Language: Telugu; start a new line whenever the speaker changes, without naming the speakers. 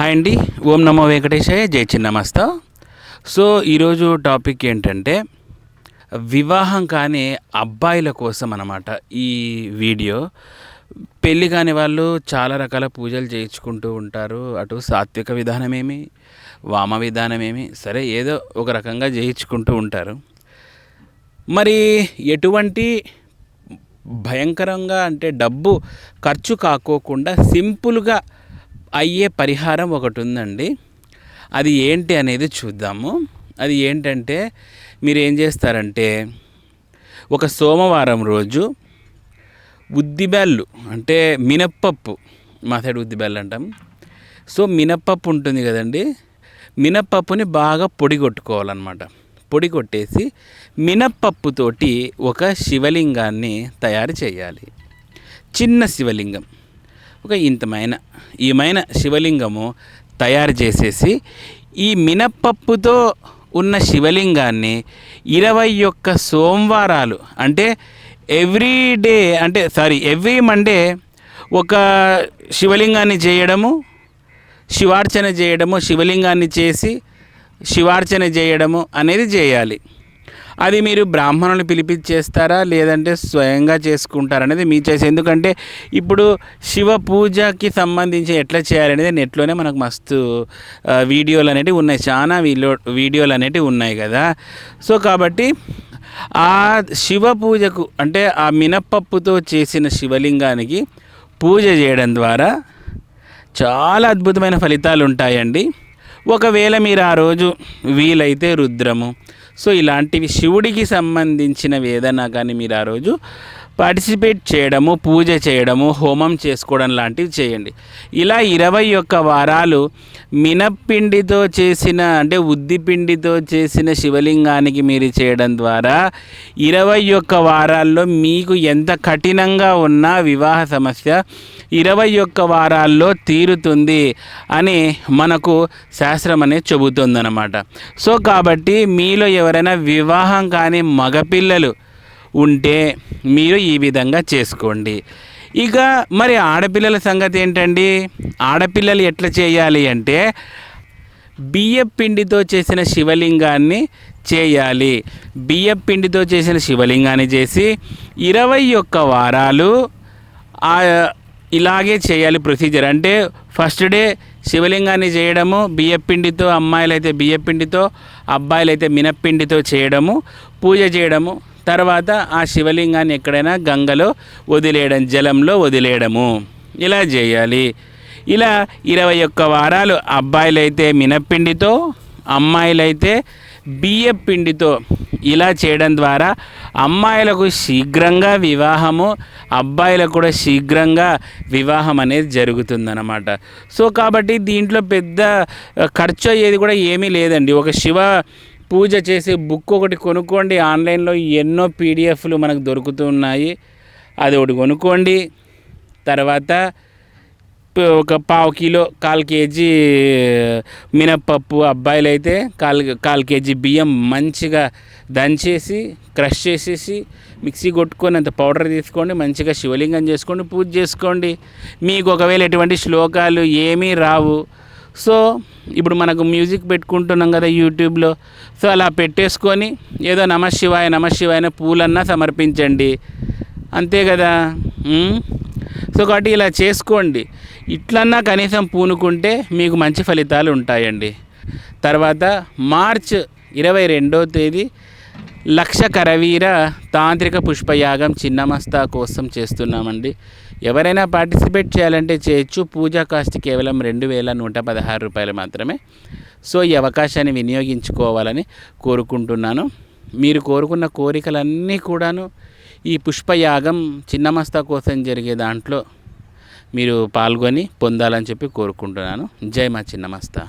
హాయ్ అండి. ఓం నమో వెంకటేశాయ. జై చిన్నమస్త. సో ఈరోజు టాపిక్ ఏంటంటే వివాహం కాని అబ్బాయిల కోసం అనమాట ఈ వీడియో. పెళ్ళి కాని వాళ్ళు చాలా రకాల పూజలు చేయించుకుంటూ ఉంటారు. అటు సాత్విక విధానమేమి వామ విధానమేమి సరే ఏదో ఒక రకంగా చేయించుకుంటూ ఉంటారు. మరి ఎటువంటి భయంకరంగా అంటే డబ్బు ఖర్చు కాకోకుండా సింపుల్గా అయ్యే పరిహారం ఒకటి ఉందండి అది ఏంటి అనేది చూద్దాము. అది ఏంటంటే మీరు ఏం చేస్తారంటే ఒక సోమవారం రోజు ఉద్దిబెల్లు అంటే మినప్పప్పు మా సైడ్ ఉద్దిబెల్లు అంటాం సో మినప్పప్పు ఉంటుంది కదండి. మినప్పప్పుని బాగా పొడి కొట్టుకోవాలన్నమాట. పొడి కొట్టేసి మినప్పప్పుతోటి ఒక శివలింగాన్ని తయారు చేయాలి. చిన్న శివలింగం. ఒక ఇంతమైన ఈమైన శివలింగము తయారు చేసేసి ఈ మినప్పప్పుతో ఉన్న శివలింగాన్ని ఇరవై ఒక్క సోమవారాలు అంటే ఎవ్రీ డే అంటే సారీ ఎవ్రీ మండే ఒక శివలింగాన్ని చేయడము శివార్చన చేయడము శివలింగాన్ని చేసి శివార్చన చేయడము అనేది చేయాలి. అది మీరు బ్రాహ్మణులు పిలిపించేస్తారా? లేదంటే స్వయంగా చేసుకుంటారా అనేది మీ చేసి. ఎందుకంటే ఇప్పుడు శివ పూజకి సంబంధించి ఎట్లా చేయాలనేది నెట్లోనే మనకు మస్తు వీడియోలు అనేటివి ఉన్నాయి. చాలా వీడియో వీడియోలు అనేటివి ఉన్నాయి కదా. సో కాబట్టి ఆ శివ పూజకు అంటే ఆ మినప్పప్పుతో చేసిన శివలింగానికి పూజ చేయడం ద్వారా చాలా అద్భుతమైన ఫలితాలు ఉంటాయండి. ఒకవేళ మీరు ఆ రోజు వీలైతే రుద్రము సో ఇలాంటివి శివుడికి సంబంధించినవి ఏదైనా కానీ మీరు ఆ రోజు పార్టిసిపేట్ చేయడము పూజ చేయడము హోమం చేసుకోవడం లాంటివి చేయండి. ఇలా ఇరవై ఒక్క వారాలు మినప్పిండితో చేసిన అంటే ఉద్దిపిండితో చేసిన శివలింగానికి మీరు చేయడం ద్వారా ఇరవై ఒక్క వారాల్లో మీకు ఎంత కఠినంగా ఉన్న వివాహ సమస్య ఇరవై ఒక్క వారాల్లో తీరుతుంది అని మనకు శాస్త్రం అనేది చెబుతుందన్నమాట. సో కాబట్టి మీలో ఎవరైనా వివాహం కానీ మగపిల్లలు ఉంటే మీరు ఈ విధంగా చేసుకోండి. ఇక మరి ఆడపిల్లల సంగతి ఏంటండి? ఆడపిల్లలు ఎట్లా చేయాలి అంటే బియ్య పిండితో చేసిన శివలింగాన్ని చేయాలి. బియ్య పిండితో చేసిన శివలింగాన్ని చేసి ఇరవై ఒక్క వారాలు ఇలాగే చేయాలి ప్రొసీజర్. అంటే ఫస్ట్ డే శివలింగాన్ని చేయడము బియ్యపిండితో అమ్మాయిలు అయితే బియ్యపిండితో అబ్బాయిలు అయితే మినప్పిండితో చేయడము పూజ చేయడము తర్వాత ఆ శివలింగాన్ని ఎక్కడైనా గంగలో వదిలేయడం జలంలో వదిలేయడము. ఇలా చేయాలి. ఇలా ఇరవై ఒక్క వారాలు అబ్బాయిలైతే మినప్పిండితో అమ్మాయిలైతే బియ్య పిండితో ఇలా చేయడం ద్వారా అమ్మాయిలకు శీఘ్రంగా వివాహము అబ్బాయిలకు కూడా శీఘ్రంగా వివాహం అనేది జరుగుతుందన్నమాట. సో కాబట్టి దీంట్లో పెద్ద ఖర్చు అయ్యేది కూడా ఏమీ లేదండి. ఒక శివ పూజ చేసే బుక్ ఒకటి కొనుక్కోండి. ఆన్లైన్లో ఎన్నో పీడిఎఫ్లు మనకు దొరుకుతున్నాయి అది ఒకటి కొనుక్కోండి. తర్వాత ఒక పావు కిలో కాల్ కేజీ మినప్పప్పు అబ్బాయిలు అయితే కాల్ కాల్ కేజీ బియ్యం మంచిగా దంచేసి క్రష్ చేసేసి మిక్సీ కొట్టుకొని అంత పౌడర్ తీసుకోండి. మంచిగా శివలింగం చేసుకోండి పూజ చేసుకోండి. మీకు ఒకవేళ ఎటువంటి శ్లోకాలు ఏమీ రావు. సో ఇప్పుడు మనకు మ్యూజిక్ పెట్టుకుంటున్నాం కదా యూట్యూబ్లో సో అలా పెట్టేసుకొని ఏదో నమ శివాయ నమ పూలన్నా సమర్పించండి. అంతే కదా? సో కాబట్టి ఇలా చేసుకోండి. ఇట్లన్నా కనీసం పూనుకుంటే మీకు మంచి ఫలితాలు ఉంటాయండి. తర్వాత మార్చ్ ఇరవై రెండో తేదీ లక్ష కరవీర తాంత్రిక పుష్పయాగం చిన్నమస్తా కోసం చేస్తున్నామండి. ఎవరైనా పార్టిసిపేట్ చేయాలంటే చేయొచ్చు. పూజా కాస్ట్ కేవలం రెండు వేల నూట పదహారు రూపాయలు మాత్రమే. సో ఈ అవకాశాన్ని వినియోగించుకోవాలని కోరుకుంటున్నాను. మీరు కోరుకున్న కోరికలన్నీ కూడాను ఈ పుష్పయాగం చిన్నమస్తా కోసం జరిగే దాంట్లో మీరు పాల్గొని పొందాలని చెప్పి కోరుకుంటున్నాను. జై మా చిన్నమస్తా.